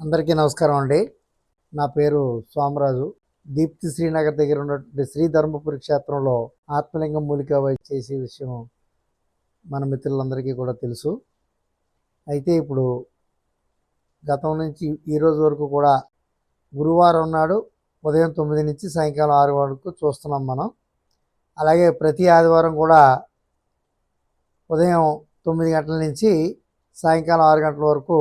అందరికీ నమస్కారం అండి. నా పేరు స్వామరాజు దీప్తి శ్రీనగర్ దగ్గర ఉన్నటువంటి శ్రీ ధర్మపురి క్షేత్రంలో ఆత్మలింగం మూలిక వై చేసే విషయం మన మిత్రులందరికీ కూడా తెలుసు. అయితే ఇప్పుడు గతం నుంచి ఈ రోజు వరకు కూడా గురువారం నాడు ఉదయం తొమ్మిది నుంచి సాయంకాలం ఆరు వరకు చూస్తున్నాం మనం. అలాగే ప్రతి ఆదివారం కూడా ఉదయం తొమ్మిది గంటల నుంచి సాయంకాలం ఆరు గంటల వరకు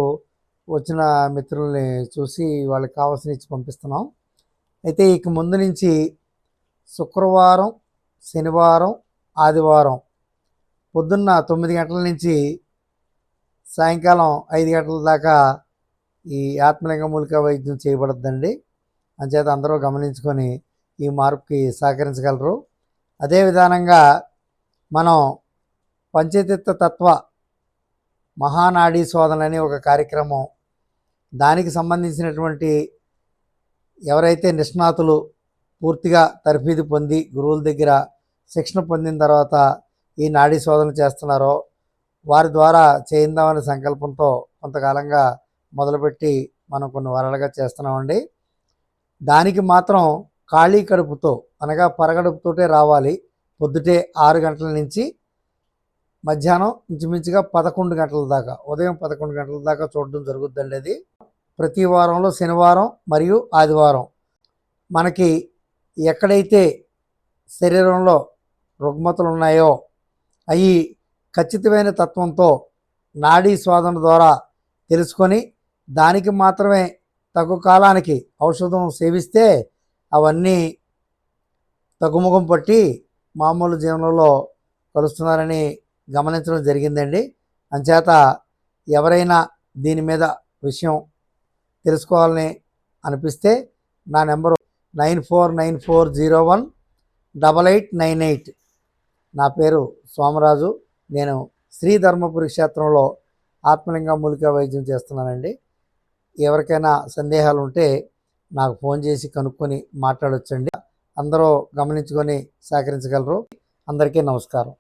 వచ్చిన మిత్రుల్ని చూసి వాళ్ళకి కావాల్సిన ఇచ్చి పంపిస్తున్నాం. అయితే ఇక ముందు నుంచి శుక్రవారం శనివారం ఆదివారం పొద్దున్న తొమ్మిది గంటల నుంచి సాయంకాలం ఐదు గంటల దాకా ఈ ఆత్మలింగ మూలిక వైద్యం చేయబడద్దండి. అంచేత అందరూ గమనించుకొని ఈ మార్పుకి సహకరించగలరు. అదే విధానంగా మనం పంచతీర్థ తత్వ మహానాడీ శోధన అనే ఒక కార్యక్రమం దానికి సంబంధించినటువంటి ఎవరైతే నిష్ణాతులు పూర్తిగా తర్ఫీదు పొంది గురువుల దగ్గర శిక్షణ పొందిన తర్వాత ఈ నాడీ శోధన చేస్తున్నారో వారి ద్వారా చేయిందామనే సంకల్పంతో కొంతకాలంగా మొదలుపెట్టి మనం కొన్ని వారాలుగా చేస్తున్నామండి. దానికి మాత్రం ఖాళీ కడుపుతో అనగా పరగడుపుతోటే రావాలి. పొద్దుటే ఆరు గంటల నుంచి మధ్యాహ్నం ఇంచుమించుగా పదకొండు గంటల దాకా ఉదయం పదకొండు గంటల దాకా చూడడం జరుగుద్దండి అది. ప్రతి వారంలో శనివారం మరియు ఆదివారం. మనకి ఎక్కడైతే శరీరంలో రుగ్మతలు ఉన్నాయో అవి ఖచ్చితమైన తత్వంతో నాడీ శోధన ద్వారా తెలుసుకొని దానికి మాత్రమే తగు కాలానికి ఔషధం సేవిస్తే అవన్నీ తగ్గుముఖం పట్టి మామూలు జీవనంలో కలుస్తున్నారని గమనించడం జరిగిందండి. అంచేత ఎవరైనా దీని మీద విషయం తెలుసుకోవాలని అనిపిస్తే నా number nine four nine four zero one double eight nine eight. నా పేరు సోమరాజు. నేను శ్రీ ధర్మపురి క్షేత్రంలో ఆత్మలింగ మూలిక వైద్యం చేస్తున్నానండి. ఎవరికైనా సందేహాలు ఉంటే నాకు ఫోన్ చేసి కనుక్కొని మాట్లాడొచ్చండి. అందరూ గమనించుకొని సహకరించగలరు. అందరికీ నమస్కారం.